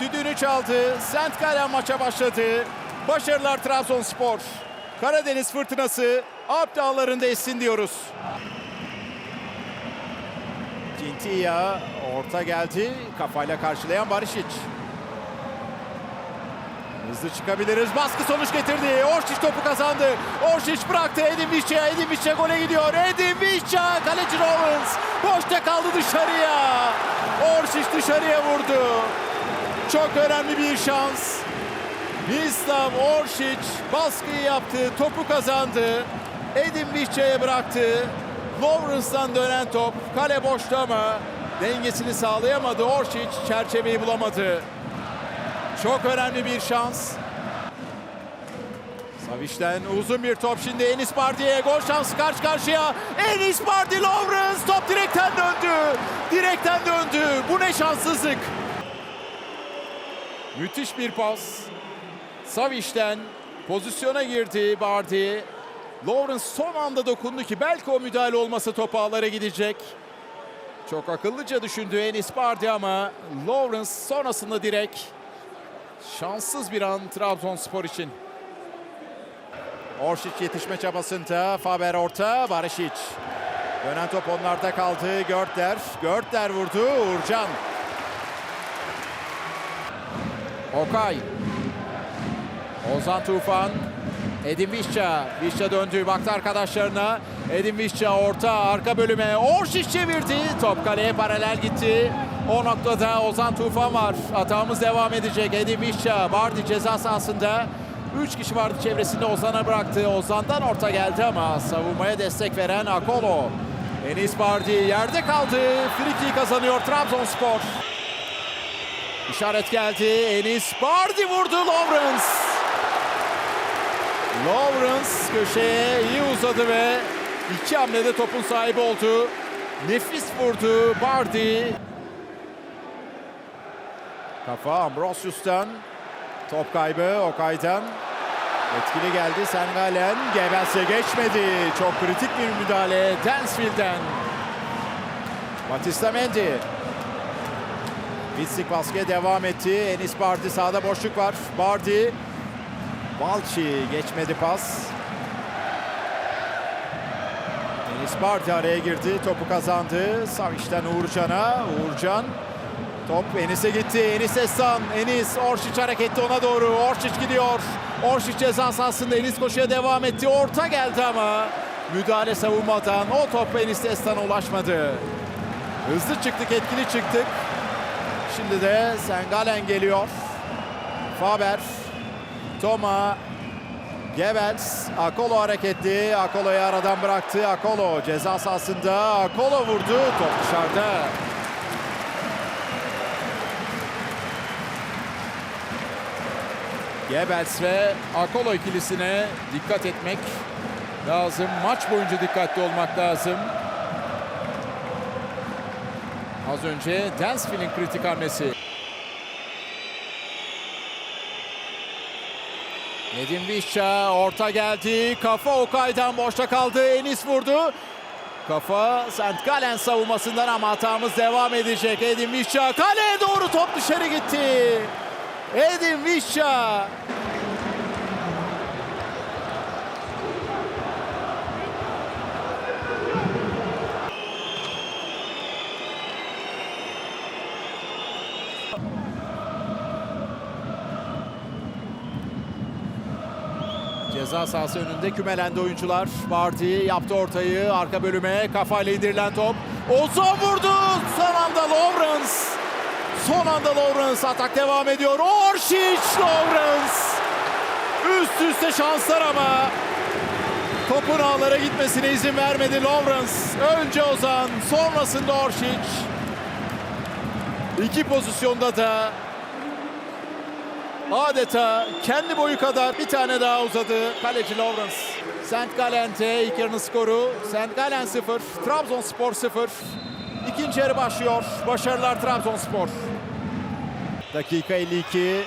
düdüğünü çaldı. St. Gallen maça başladı. Başarılar Trabzonspor. Karadeniz fırtınası Alp dağlarında essin diyoruz. Cintiya orta geldi. Kafayla karşılayan Barışic. Hızlı çıkabiliriz. Baskı sonuç getirdi. Orşiç topu kazandı. Orşiç bıraktı Edin Visca. Edin Visca gole gidiyor. Edin Visca. Kaleci Rollins. Boşta kaldı dışarıya. Orşiç dışarıya vurdu. Çok önemli bir şans. Mislav Oršić baskıyı yaptı, topu kazandı. Edin Visca'ya bıraktı. Lawrence'dan dönen top kale boşta ama dengesini sağlayamadı. Oršić çerçeveyi bulamadı. Çok önemli bir şans. Savic'ten uzun bir top şimdi Enis Bardi'ye gol şansı karşı karşıya. Enis Bardi Lawrence top direkten döndü. Direkten döndü. Bu ne şanssızlık. Müthiş bir pas. Savic'ten pozisyona girdi Bardi. Lawrence son anda dokundu ki belki o müdahale olmasa top ağlara gidecek. Çok akıllıca düşündü Enis Bardi ama Lawrence sonrasında direkt şanssız bir an Trabzonspor için. Oršić yetişme çabasında Faber orta Barışic. Dönen top onlarda kaldı. Görtler. Görtler vurdu. Uğurcan. Okay. Ozan Tufan. Edin Visca. Visca döndü. Baktı arkadaşlarına. Edin Visca orta arka bölüme. Oršić çevirdi. Top kaleye paralel gitti. O noktada Ozan Tufan var. Atağımız devam edecek. Edin Visca. Bardi ceza sahasında. Üç kişi vardı çevresinde Ozan'a bıraktı. Ozan'dan orta geldi ama savunmaya destek veren Akolo. Enis Bardi yerde kaldı. Friki kazanıyor Trabzonspor. İşaret geldi. Enis Bardi vurdu Lawrence. Lawrence köşeye iyi uzadı ve iki hamlede topun sahibi oldu. Nefis vurdu Bardi. Kafa Ambrosius'tan. Top kaybı Okay'dan. Etkili geldi Sengalen. Gebelse geçmedi. Çok kritik bir müdahale Dansville'den. Batista Mendy. Vitsik baskıya devam etti. Enis Bardi sağda boşluk var. Bardi. Balçi geçmedi pas. Enis Bardi araya girdi. Topu kazandı. Savic'ten Uğurcan'a. Uğurcan. Top Enis'e gitti. Enis Essan. Enis Oršić hareketli ona doğru. Oršić gidiyor. Oršić ceza sahasında Enis koşuya devam etti. Orta geldi ama müdahale savunmadan o top Enis Essan'a ulaşmadı. Hızlı çıktık, etkili çıktık. Şimdi de Sengalen geliyor. Faber, Toma, Gebels, Akolo hareketli. Akolo'yu aradan bıraktı. Akolo ceza sahasında. Akolo vurdu. Top dışarıda. Gebels ve Akolo ikilisine dikkat etmek lazım. Maç boyunca dikkatli olmak lazım. Az önce Dansville'in kritik hamlesi. Nedim Vişça orta geldi. Kafa Okay'dan boşta kaldı. Enis vurdu. Kafa St. Gallen savunmasından ama hatamız devam edecek. Edin Vişça kaleye doğru top dışarı gitti. Edin Vişça. Ceza sahası önünde kümelendi oyuncular. Vardy yaptı ortayı arka bölüme kafayla indirilen top. Ozan vurdu. Son anda Lawrence. Son anda Lawrence atak devam ediyor. Oršić Lawrence. Üst üste şanslar ama topun ağlara gitmesine izin vermedi Lawrence. Önce Ozan sonrasında Oršić. İki pozisyonda da Adeta kendi boyu kadar bir tane daha uzadı kaleci Lawrence. St. Gallen'te ilk yarının skoru. St. Gallen 0, Trabzonspor 0. İkinci yarı başlıyor. Başarılar Trabzonspor. Dakika 52.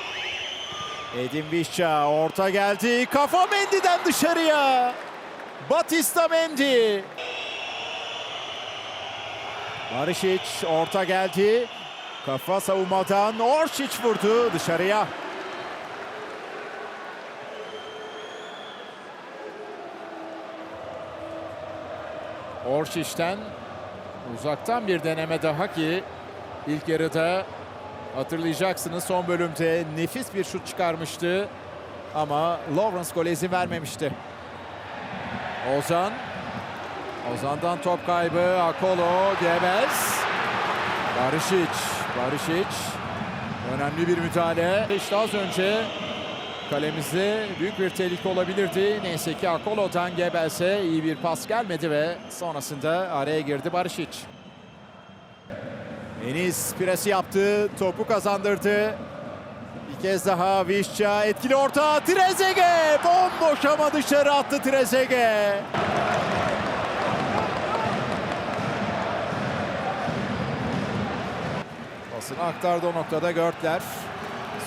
Edin Visca orta geldi. Kafa Mendy'den dışarıya. Batista Mendy. Barışic orta geldi. Kafa savunmadan Orsic vurdu dışarıya. Orşic'ten uzaktan bir deneme daha ki ilk yarıda hatırlayacaksınız son bölümde nefis bir şut çıkarmıştı. Ama Lawrence gole izin vermemişti. Ozan. Ozan'dan top kaybı. Akolo, Gebels. Barışic. Barışic. Önemli bir müdahale. İşte az önce kalemizde büyük bir tehlike olabilirdi. Neyse ki Akolo'dan Gebels'e iyi bir pas gelmedi ve sonrasında araya girdi Barışic. Enis presi yaptı, topu kazandırdı. Bir kez daha Vişça etkili orta Trezeguet bomboş ama dışarı attı Trezeguet. Pasını aktardı o noktada Görtler.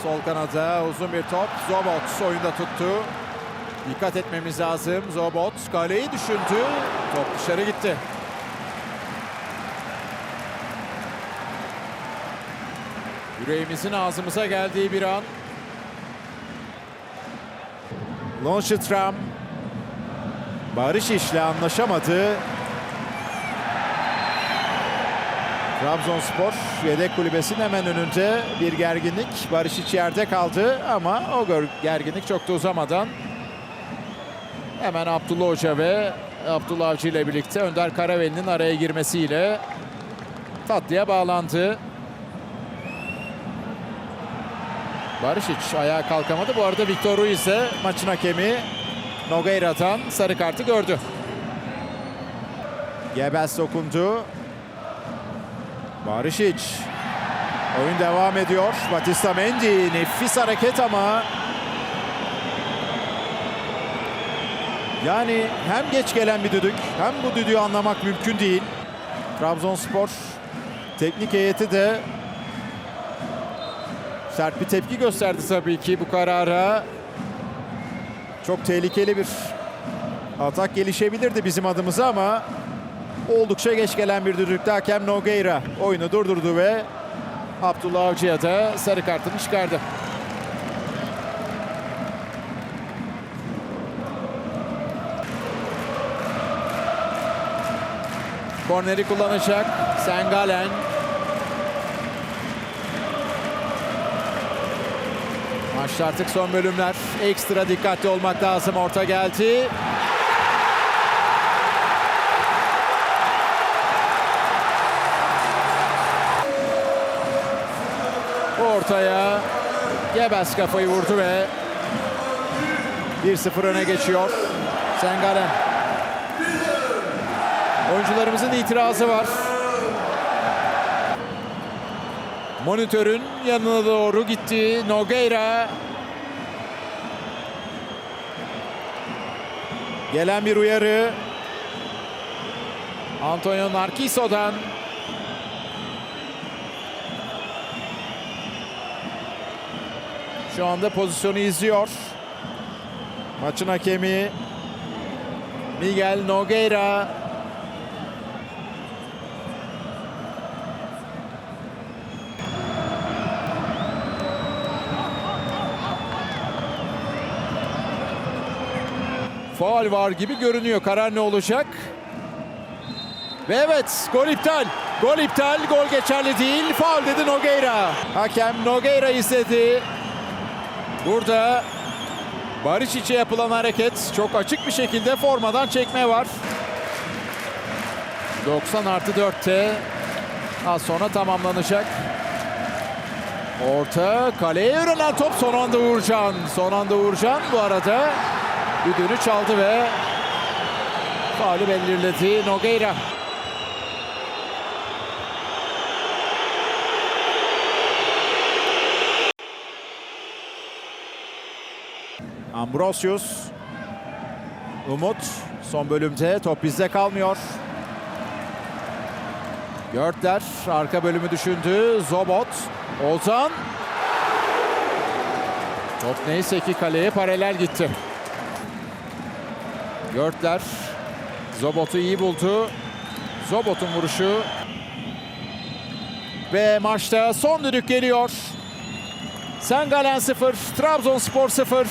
Sol kanada uzun bir top. Zobot oyunda tuttu. Dikkat etmemiz lazım. Zobot kaleyi düşündü. Top dışarı gitti. Yüreğimizin ağzımıza geldiği bir an. Lonşitram Barış işle anlaşamadı. Trabzonspor yedek kulübesinin hemen önünde bir gerginlik. Barış iç yerde kaldı ama o gerginlik çok da uzamadan hemen Abdullah Hoca ve Abdullah Avcı ile birlikte Önder Karaveli'nin araya girmesiyle tatlıya bağlandı. Barış hiç ayağa kalkamadı. Bu arada Victor Ruiz de maçın hakemi Nogueira'dan sarı kartı gördü. Gebels dokundu. Barışic. Oyun devam ediyor. Batista Mendy nefis hareket ama yani hem geç gelen bir düdük hem bu düdüğü anlamak mümkün değil. Trabzonspor teknik heyeti de sert bir tepki gösterdi tabii ki bu karara. Çok tehlikeli bir atak gelişebilirdi bizim adımıza ama oldukça geç gelen bir düdükte hakem Nogueira oyunu durdurdu ve Abdullah Avcı'ya da sarı kartını çıkardı. Korneri kullanacak Sengalen. Maçta artık son bölümler. Ekstra dikkatli olmak lazım. Orta geldi. Ortaya Gebels kafayı vurdu ve 1-0 öne geçiyor. Sengalen. Oyuncularımızın itirazı var. Monitörün yanına doğru gitti. Nogueira. Gelen bir uyarı. Antonio Narciso'dan. Şu anda pozisyonu izliyor. Maçın hakemi Miguel Nogueira. Faul var gibi görünüyor. Karar ne olacak? Ve evet gol iptal. Gol iptal. Gol geçerli değil. Faul dedi Nogueira. Hakem Nogueira izledi. Burada Barış içe yapılan hareket çok açık bir şekilde formadan çekme var. 90 artı 4'te az sonra tamamlanacak. Orta kaleye yönelen top son anda Uğurcan. Son anda Uğurcan bu arada düdüğünü çaldı ve faulü belirledi Nogueira. Ambrosius. Umut son bölümde top bizde kalmıyor. Görtler arka bölümü düşündü. Zobot. Ozan. Top neyse ki kaleye paralel gitti. Görtler Zobot'u iyi buldu. Zobot'un vuruşu Ve maçta son düdük geliyor. Sengalen 0, Trabzonspor 0.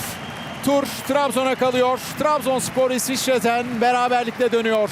Tur Trabzon'a kalıyor. Trabzonspor İsviçre'den beraberlikle dönüyor.